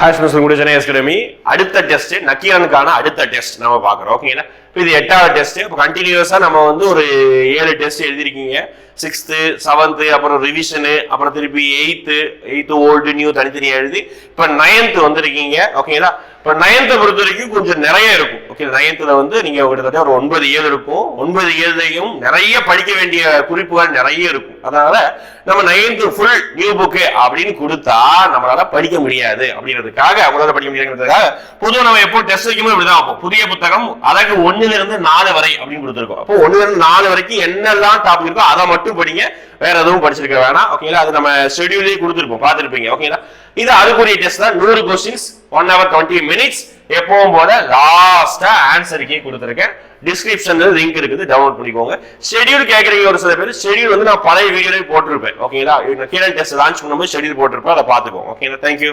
Hi special கூட Chennai academy அடுத்த test நக்கீரனுக்கான அடுத்த டெஸ்ட் நம்ம பார்க்குறோம். ஓகேங்களா இப்போ இது எட்டாவது டெஸ்ட் இப்போ கண்டினியூஸாக நம்ம வந்து ஒரு ஏழு டெஸ்ட் எழுதிருக்கீங்க சிக்ஸ்த்து செவன்த்து அப்புறம் ரிவிஷனு அப்புறம் திருப்பி எயித்து எயித்து ஓல்டு நியூ தனித்தனியாக எழுதி இப்போ நைன்த்து வந்திருக்கீங்க ஓகேங்களா இப்போ நைன்த்தை பொறுத்த வரைக்கும் கொஞ்சம் நிறைய இருக்கும் ஓகே நைன்த்தில் வந்து நீங்கள் கிட்டத்தட்ட ஒரு ஒன்பது ஏழு இருக்கும். ஒன்பது ஏழுலையும் நிறைய படிக்க வேண்டிய குறிப்புகள் நிறைய இருக்கும். அதனால நம்ம நைன்த்து ஃபுல் நியூ புக்கு அப்படின்னு கொடுத்தா நம்மளால படிக்க முடியாது அப்படிங்கிறதுக்காக அவங்களால படிக்க முடியாதுங்கிறதுக்காக பொதுவாக நம்ம எப்போ டெஸ்ட் வைக்கும்போது இப்படிதான் வைப்போம். புதிய புத்தகம் அழகு ஒன்றுலேருந்து இருந்து நாலு வரை அப்படின்னு கொடுத்துருக்கோம். அப்போ ஒண்ணுல இருந்து நாலு வரைக்கும் என்னெல்லாம் டாபிக் இருக்கோ அதை மட்டும் படிங்க வேற எதுவும் படிச்சிருக்க வேணாம். ஓகேங்களா அது நம்ம ஷெடியூலே கொடுத்துருப்போம். பார்த்துருப்பீங்க. ஓகேங்களா இது அதுக்குரிய டெஸ்ட் தான். நூறு questions one hour twenty minutes எப்பவும் போல லாஸ்டா ஆன்சருக்கே கொடுத்துருக்கேன். டிஸ்கிரிப்ஷன்ல லிங்க் இருக்குது. டவுன்லோட் பண்ணிக்கோங்க. ஷெடியூல் கேட்குறீங்க ஒரு சில பேர். ஷெடியூல் வந்து நான் பழைய வீடியோவே போட்டிருப்பேன். ஓகேங்களா கீழே டெஸ்ட் லான்ச் பண்ணும்போது ஷெடியூல் போட்டிருப்பேன். அதை பார்த்துக்கோங்க. ஓகேங்களா தேங்க்யூ